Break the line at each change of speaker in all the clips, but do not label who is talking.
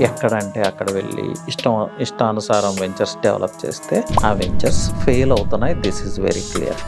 ఎక్కడంటే అక్కడ వెళ్ళి ఇష్టం ఇష్టానుసారం వెంచర్స్ డెవలప్ చేస్తే ఆ వెంచర్స్ ఫెయిల్ అవుతున్నాయి. This is very clear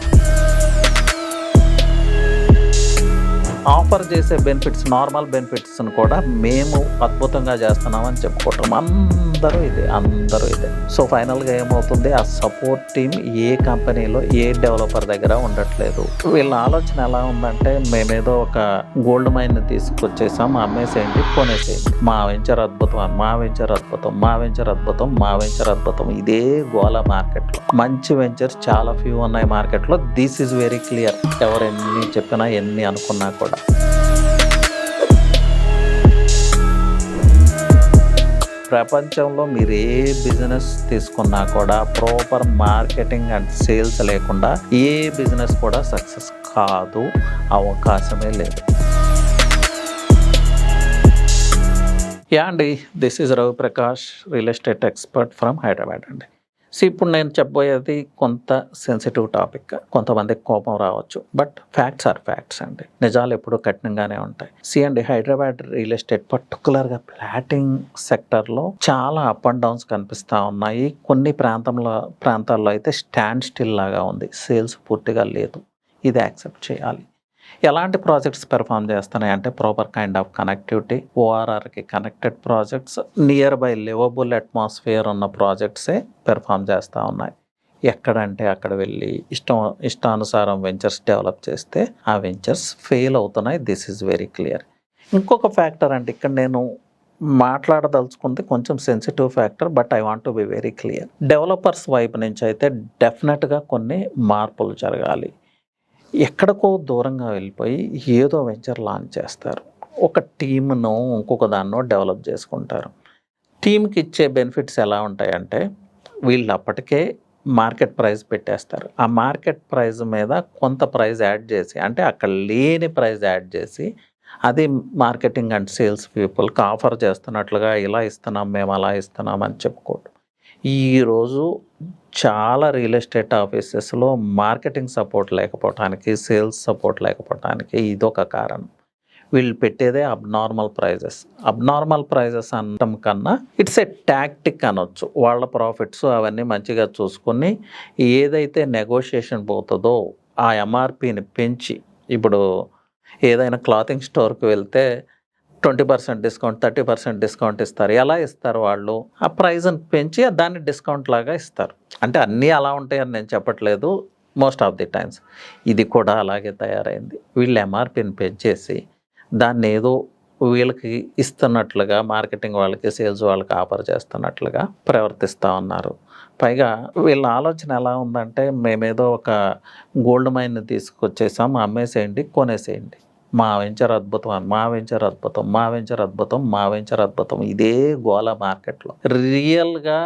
offer చేసే బెనిఫిట్స్ నార్మల్ బెనిఫిట్స్ను కూడా మేము అద్భుతంగా చేస్తున్నామని చెప్పుకోవటం అందరూ ఇదే అందరూ ఇదే. సో ఫైనల్గా ఏమవుతుంది? ఆ సపోర్ట్ టీం ఏ కంపెనీలో ఏ డెవలపర్ దగ్గర ఉండట్లేదు. వీళ్ళ ఆలోచన ఎలా ఉందంటే మేమేదో ఒక గోల్డ్ మైన్ తీసుకొచ్చేసాం అమ్మేసేయండి కొనేసేయండి. మా వెంచర్ అద్భుతం మా వెంచర్ అద్భుతం. మా వెంచర్ అద్భుతం. మా వెంచర్ అద్భుతం. ఇదే గోల మార్కెట్లో. మంచి వెంచర్స్ చాలా ఫ్యూ ఉన్నాయి మార్కెట్లో. దిస్ ఈజ్ వెరీ క్లియర్ ఎవరు ఎన్ని చెప్పినా ఎన్ని అనుకున్నా కూడా ప్రపంచంలో మీరు ఏ బిజినెస్ తీసుకున్నా కూడా ప్రాపర్ మార్కెటింగ్ అండ్ సేల్స్ లేకుండా ఏ బిజినెస్ కూడా సక్సెస్ కాదు అవకాశమే లేదు. యా అండి this is Ravi Prakash real estate expert from Hyderabad అండి. సో ఇప్పుడు నేను చెప్పబోయేది కొంత సెన్సిటివ్ టాపిక్ కొంతమందికి కోపం రావచ్చు. బట్ ఫ్యాక్ట్స్ ఆర్ ఫ్యాక్ట్స్ అండి. నిజాలు ఎప్పుడూ కఠినంగానే ఉంటాయి. సి అండి హైదరాబాద్ రియల్ ఎస్టేట్ పర్టికులర్గా ప్లాటింగ్ సెక్టర్లో చాలా అప్ అండ్ డౌన్స్ కనిపిస్తూ ఉన్నాయి. కొన్ని ప్రాంతంలో ప్రాంతాల్లో అయితే స్టాండ్ స్టిల్ లాగా ఉంది. సేల్స్ పూర్తిగా లేదు. ఇది యాక్సెప్ట్ చేయాలి. ఎలాంటి ప్రాజెక్ట్స్ పెర్ఫామ్ చేస్తున్నాయి? అంటే proper kind of connectivity ఓఆర్ఆర్కి connected projects near by livable atmosphere ఉన్న ప్రాజెక్ట్సే పెర్ఫామ్ చేస్తూ ఉన్నాయి. ఎక్కడంటే అక్కడ వెళ్ళి ఇష్టం ఇష్టానుసారం వెంచర్స్ డెవలప్ చేస్తే ఆ వెంచర్స్ ఫెయిల్ అవుతున్నాయి. దిస్ ఈజ్ వెరీ క్లియర్ ఇంకొక ఫ్యాక్టర్ అంటే ఇక్కడ నేను మాట్లాడదలుచుకుంది కొంచెం sensitive factor but I want to be very clear developers వైపు నుంచి అయితే డెఫినెట్గా కొన్ని మార్పులు జరగాలి. ఎక్కడికో దూరంగా వెళ్ళిపోయి ఏదో వెంచర్ లాంచ్ చేస్తారు. ఒక టీమ్ను ఇంకొక దాన్నో డెవలప్ చేసుకుంటారు. టీంకి ఇచ్చే బెనిఫిట్స్ ఎలా ఉంటాయంటే వీళ్ళు అప్పటికే మార్కెట్ ప్రైస్ పెట్టేస్తారు. ఆ మార్కెట్ ప్రైస్ మీద కొంత ప్రైస్ యాడ్ చేసి అంటే అక్కడ లేని ప్రైస్ యాడ్ చేసి అది మార్కెటింగ్ అండ్ సేల్స్ పీపుల్కి ఆఫర్ చేస్తున్నట్లుగా ఇలా ఇస్తున్నాం మేము అలా ఇస్తున్నాం అని చెప్పుకోవడం ఈరోజు చాలా రియల్ ఎస్టేట్ ఆఫీసెస్లో మార్కెటింగ్ సపోర్ట్ లేకపోవటానికి సేల్స్ సపోర్ట్ లేకపోవటానికి ఇదొక కారణం. వీళ్ళు పెట్టేదే అబ్నార్మల్ ప్రైజెస్. అబ్నార్మల్ ప్రైజెస్ అనటం కన్నా ఇట్స్ ఏ టాక్టిక్ అనొచ్చు. వాళ్ళ ప్రాఫిట్స్ అవన్నీ మంచిగా చూసుకొని ఏదైతే నెగోషియేషన్ పోతుందో ఆ ఎంఆర్పిని పెంచి ఇప్పుడు ఏదైనా క్లాతింగ్ స్టోర్కి వెళ్తే twenty percent discount thirty percent discount ఇస్తారు. ఎలా ఇస్తారు వాళ్ళు? ఆ ప్రైజ్ని పెంచి దాన్ని డిస్కౌంట్ లాగా ఇస్తారు. అంటే అన్నీ అలా ఉంటాయని నేను చెప్పట్లేదు మోస్ట్ ఆఫ్ ది టైమ్స్ ఇది కూడా అలాగే తయారైంది. వీళ్ళు ఎంఆర్పిని పెంచేసి దాన్ని ఏదో వీళ్ళకి ఇస్తున్నట్లుగా మార్కెటింగ్ వాళ్ళకి సేల్స్ వాళ్ళకి ఆఫర్ చేస్తున్నట్లుగా ప్రవర్తిస్తూ ఉన్నారు. పైగా వీళ్ళ ఆలోచన ఎలా ఉందంటే మేమేదో ఒక గోల్డ్ మైన్ తీసుకొచ్చేసాం అమ్మేసేయండి కొనేసేయండి. మా వెంచర్ అద్భుతం మా వెంచర్ అద్భుతం మా వెంచర్ అద్భుతం మా వెంచర్ అద్భుతం. ఇదే గోల మార్కెట్లో. రియల్గా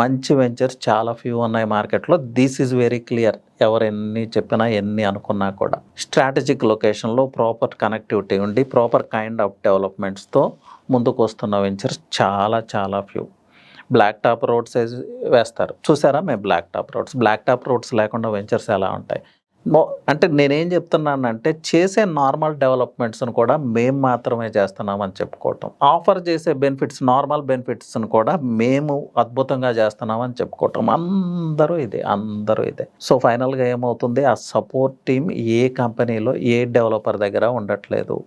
మంచి వెంచర్స్ చాలా ఫ్యూ ఉన్నాయి మార్కెట్లో. దిస్ ఈజ్ వెరీ క్లియర్ ఎవరు ఎన్ని చెప్పినా ఎన్ని అనుకున్నా కూడా. స్ట్రాటజిక్ లొకేషన్లో ప్రాపర్ కనెక్టివిటీ ఉండి ప్రాపర్ కైండ్ ఆఫ్ డెవలప్మెంట్స్తో ముందుకు వస్తున్న వెంచర్స్ చాలా చాలా ఫ్యూ బ్లాక్ టాప్ రోడ్స్ వేస్తారు. చూసారా మేము black top roads black top roads లేకుండా వెంచర్స్ ఎలా ఉంటాయి? అంటే నేనేం చెప్తున్నానంటే చేసే నార్మల్ డెవలప్మెంట్స్ను కూడా మేము మాత్రమే చేస్తున్నామని చెప్పుకోవటం. ఆఫర్ చేసే బెనిఫిట్స్ నార్మల్ బెనిఫిట్స్ను కూడా మేము అద్భుతంగా చేస్తున్నామని చెప్పుకోవటం. అందరూ ఇదే అందరూ ఇదే. సో ఫైనల్గా ఏమవుతుంది? ఆ సపోర్ట్ టీం ఏ కంపెనీలో ఏ డెవలపర్ దగ్గర ఉండట్లేదు.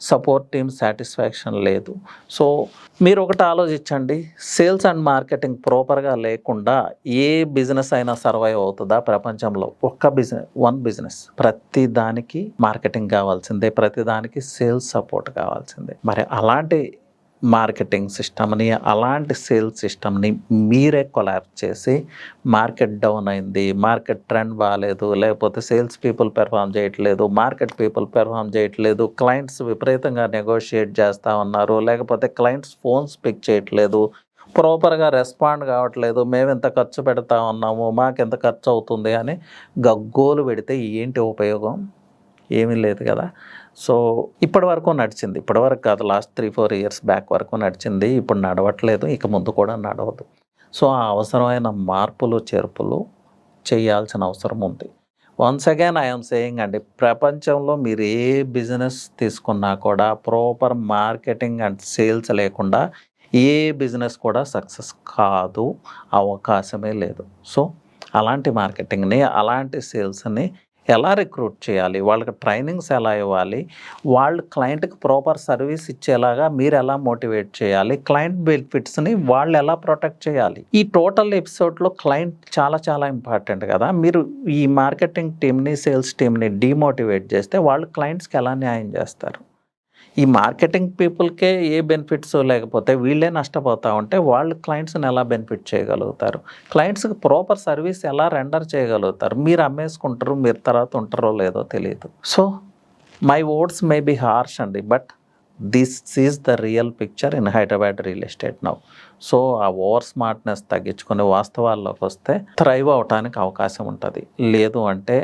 సపోర్ట్ టీం సాటిస్ఫాక్షన్ లేదు. సో మీరు ఒకటి ఆలోచించండి. సేల్స్ అండ్ మార్కెటింగ్ ప్రాపర్గా లేకుండా ఏ బిజినెస్ అయినా సర్వైవ్ అవుతుందా ప్రపంచంలో? ఒక్క బిజినెస్ వన్ బిజినెస్. ప్రతి దానికి మార్కెటింగ్ కావాల్సిందే. ప్రతి దానికి సేల్స్ సపోర్ట్ కావాల్సిందే. మరి అలాంటి మార్కెటింగ్ సిస్టమ్ని అలాంటి సేల్స్ సిస్టమ్ని మీరే కొలాబ్ చేసి మార్కెట్ డౌన్ అయింది. మార్కెట్ ట్రెండ్ బాగాలేదు లేకపోతే సేల్స్ పీపుల్ పెర్ఫామ్ చేయట్లేదు. మార్కెట్ పీపుల్ పెర్ఫామ్ చేయట్లేదు. క్లయింట్స్ విపరీతంగా నెగోషియేట్ చేస్తూ ఉన్నారు. లేకపోతే క్లయింట్స్ ఫోన్స్ పిక్ చేయట్లేదు. ప్రాపర్గా రెస్పాండ్ కావట్లేదు. మేము ఎంత ఖర్చు పెడతా ఉన్నాము. మాకు ఎంత ఖర్చు అవుతుంది? అని గగ్గోలు పెడితే ఏంటి ఉపయోగం? ఏమీ లేదు కదా. సో ఇప్పటి వరకు నడిచింది. ఇప్పటి వరకు కాదు last three four years back వరకు నడిచింది. ఇప్పుడు నడవట్లేదు. ఇక ముందు కూడా నడవదు. సో ఆ అవసరమైన మార్పులు చేర్పులు చేయాల్సిన అవసరం ఉంది. వన్స్ అగైన్ ఐఎమ్ సేయింగ్ అండి ప్రపంచంలో మీరు ఏ బిజినెస్ తీసుకున్నా కూడా ప్రాపర్ మార్కెటింగ్ అండ్ సేల్స్ లేకుండా ఏ బిజినెస్ కూడా సక్సెస్ కాదు అవకాశమే లేదు. సో అలాంటి మార్కెటింగ్ని అలాంటి సేల్స్ని ఎలా రిక్రూట్ చేయాలి? వాళ్ళకి ట్రైనింగ్స్ ఎలా ఇవ్వాలి? వాళ్ళు క్లయింట్కి ప్రాపర్ సర్వీస్ ఇచ్చేలాగా మీరు ఎలా మోటివేట్ చేయాలి? క్లయింట్ బెనిఫిట్స్ని వాళ్ళు ఎలా ప్రొటెక్ట్ చేయాలి? ఈ టోటల్ ఎపిసోడ్లో క్లయింట్ చాలా చాలా ఇంపార్టెంట్ కదా? మీరు ఈ మార్కెటింగ్ టీమ్ని సేల్స్ టీమ్ని డిమోటివేట్ చేస్తే వాళ్ళు క్లయింట్స్కి ఎలా న్యాయం చేస్తారు? ఈ మార్కెటింగ్ పీపుల్కే ఏ బెనిఫిట్స్ లేకపోతే వీళ్ళే నష్టపోతూ ఉంటే వాళ్ళు క్లయింట్స్ని ఎలా బెనిఫిట్ చేయగలుగుతారు? క్లయింట్స్కి ప్రాపర్ సర్వీస్ ఎలా రెండర్ చేయగలుగుతారు? మీరు అమ్మేసుకుంటారు మీరు తర్వాత ఉంటారో లేదో తెలియదు so my words may be harsh అండి but this is the real picture in Hyderabad real estate now so uh over smartness తగ్గించుకుని వాస్తవాల్లోకి వస్తే థ్రైవ్ అవటానికి అవకాశం ఉంటుంది. లేదు అంటే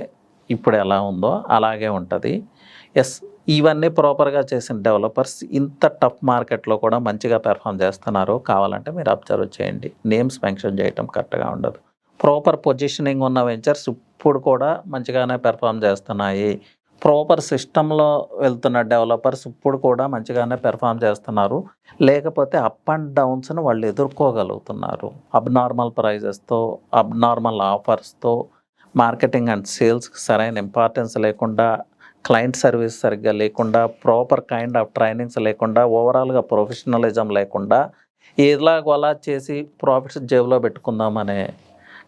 ఇప్పుడు ఎలా ఉందో అలాగే ఉంటుంది. ఎస్ ఇవన్నీ ప్రాపర్గా చేసిన డెవలపర్స్ ఇంత టఫ్ మార్కెట్లో కూడా మంచిగా పెర్ఫామ్ చేస్తున్నారు కావాలంటే మీరు అబ్జర్వ్ చేయండి. నేమ్స్ మెన్షన్ చేయటం కరెక్ట్గా ఉండదు. ప్రాపర్ పొజిషనింగ్ ఉన్న వెంచర్స్ ఇప్పుడు కూడా మంచిగానే పెర్ఫామ్ చేస్తున్నాయి. ప్రాపర్ సిస్టంలో వెళ్తున్న డెవలపర్స్ ఇప్పుడు కూడా మంచిగానే పెర్ఫామ్ చేస్తున్నారు. లేకపోతే అప్ అండ్ డౌన్స్ని వాళ్ళు ఎదుర్కోగలుగుతున్నారు. అబ్నార్మల్ ప్రైజెస్తో అబ్నార్మల్ ఆఫర్స్తో మార్కెటింగ్ అండ్ సేల్స్కి సరైన ఇంపార్టెన్స్ లేకుండా క్లయింట్ సర్వీస్ సరిగ్గా లేకుండా ప్రాపర్ కైండ్ ఆఫ్ ట్రైనింగ్స్ లేకుండా ఓవరాల్గా ప్రొఫెషనలిజం లేకుండా ఎలాగో అలా చేసి ప్రాఫిట్స్ జేబులో పెట్టుకుందామనే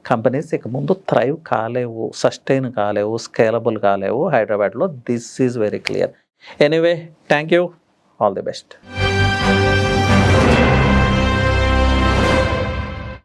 కంపెనీస్ ఇక ముందు థ్రైవ్ కాలేవు సస్టైన్ కాలేవు స్కేలబుల్ కాలేవు. హైదరాబాద్లో this is very clear anyway thank you all the best